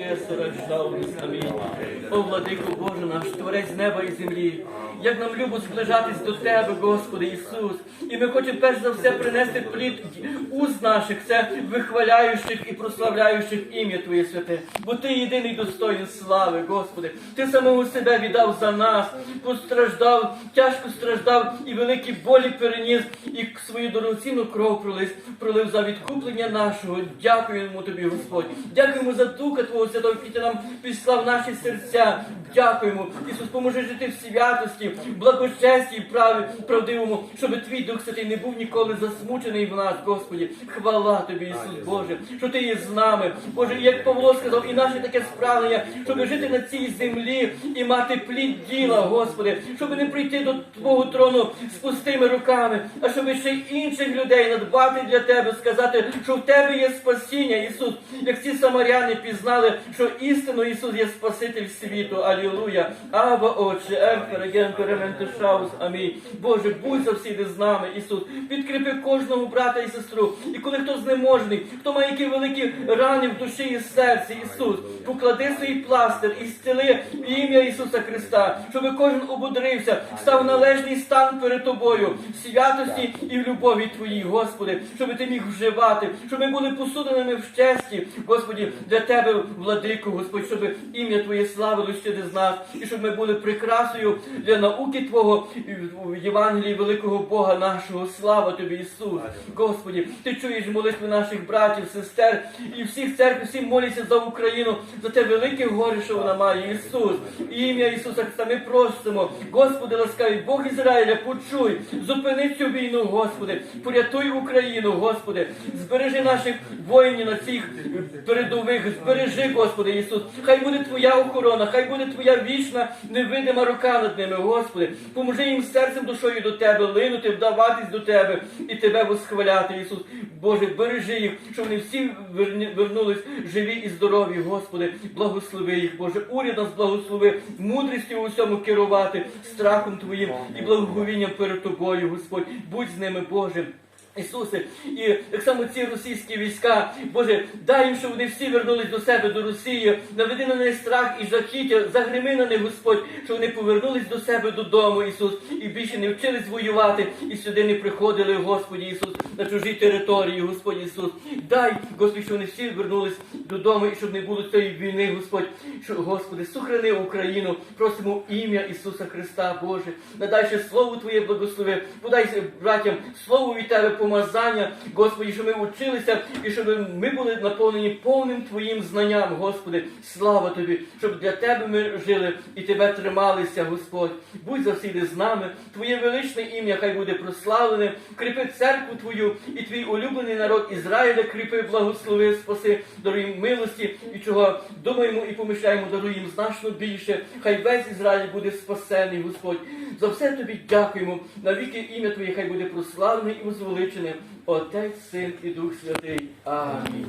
Єсу рождав Амінь. О, владико Боже наш, Творець неба і землі, як нам любо зближатись до Тебе, Господи Ісус. І ми хочемо перш за все принести плід уст наших, це вихваляючих і прославляючих ім'я Твоє святе. Бо Ти єдиний достойний слави, Господи. Ти самого себе віддав за нас, постраждав, тяжко страждав і великі болі переніс, і свою дорогоцінну кров пролив, пролив за відкуплення нашого. Дякуємо Тобі, Господь. Дякуємо за Духа Твого Святого, який нам післав в наші серця. Дякуємо. Ісус, поможи жити в святості, благочесті і праві, правдивому, щоб твій Дух Святий не був ніколи засмучений в нас, Господі. Хвала тобі, Ісус Боже, що ти є з нами. Боже, як Павло сказав, і наше таке справлення, щоб жити на цій землі і мати плід діла, Господи, щоб не прийти до Твого трону з пустими руками, а щоб ще й інших людей надбати для Тебе, сказати, що в Тебе є спасіння, Ісус, як ці самаряни пізнали, що істинно Ісус є Спаситель світу. Алілуя. Аба, Отче, Емпереген, Перементушаус, Амінь. Боже, будь завсіди з нами, Ісус. Підкріпи кожного брата і сестру. І коли хто знеможений, хто має які великі рани в душі і серці, Ісус, поклади свій пластир і зціли ім'я Ісуса Христа, щоб кожен ободрився, став належний стан перед тобою, в святості і в любові Твоїй, Господи, щоб ти міг вживати, щоб ми були посуденими в честі, Господі, для Тебе, владику, Господь, щоб ім'я Твоє славило щодо з нас, і щоб ми були прикрасою для науки Твого в Євангелії великого Бога нашого. Слава Тобі, Ісус. Господі, Ти чуєш молитви наших братів, сестер і всіх церкв, всі моляться за Україну, за те велике горе, що вона має. Ісус. Ім'я Ісуса Христа ми просимо. Господи, ласкавий, Бог Ізраїля, почуй, зупини цю війну, Господи, порятуй Україну, Господи, збережи наших воїнів на цих передових, збережи, Господи Ісус. Хай буде Твоя охорона, хай буде Твоя вічна, невидима рука над ними, Господи. Поможи їм серцем душою до Тебе линути, вдаватись до Тебе і Тебе восхваляти, Ісус. Боже, бережи їх, щоб вони всі вернулись живі і здорові, Господи. Благослови їх, Боже. Уряд нас благослови, мудрістю у всьому керувати, страхом Твоїм і благоговінням перед Тобою, Господь. Будь з ними, Боже. Ісусе, і так само ці російські війська, Боже, дай їм, щоб вони всі вернулись до себе, до Росії, наведи на них страх і жахіття, загрими на них, Господь, щоб вони повернулись до себе додому, Ісус, і більше не вчились воювати, і сюди не приходили, Господі Ісус, на чужій території, Господь Ісус. Дай, Господи, щоб вони всі вернулись додому, і щоб не було цієї війни, Господь, що, Господи, сохрани Україну, просимо ім'я Ісуса Христа, Боже, надай ще Слово Твоє благослови, подай братям Слово від Тебе помазання, Господи, щоб ми вчилися і щоб ми були наповнені повним Твоїм знанням, Господи. Слава Тобі, щоб для Тебе ми жили і Тебе трималися, Господь. Будь завсіди з нами, Твоє величне ім'я хай буде прославлене, кріпи церкву Твою і твій улюблений народ Ізраїля, кріпи, благослови, спаси, даруй милості і чого думаємо і помишляємо, даруй їм значно більше. Хай весь Ізраїль буде спасений, Господь. За все тобі дякуємо. Навіки ім'я Твоє хай буде прославлене і возвеличене. Отець, Син і Дух Святий. Амінь.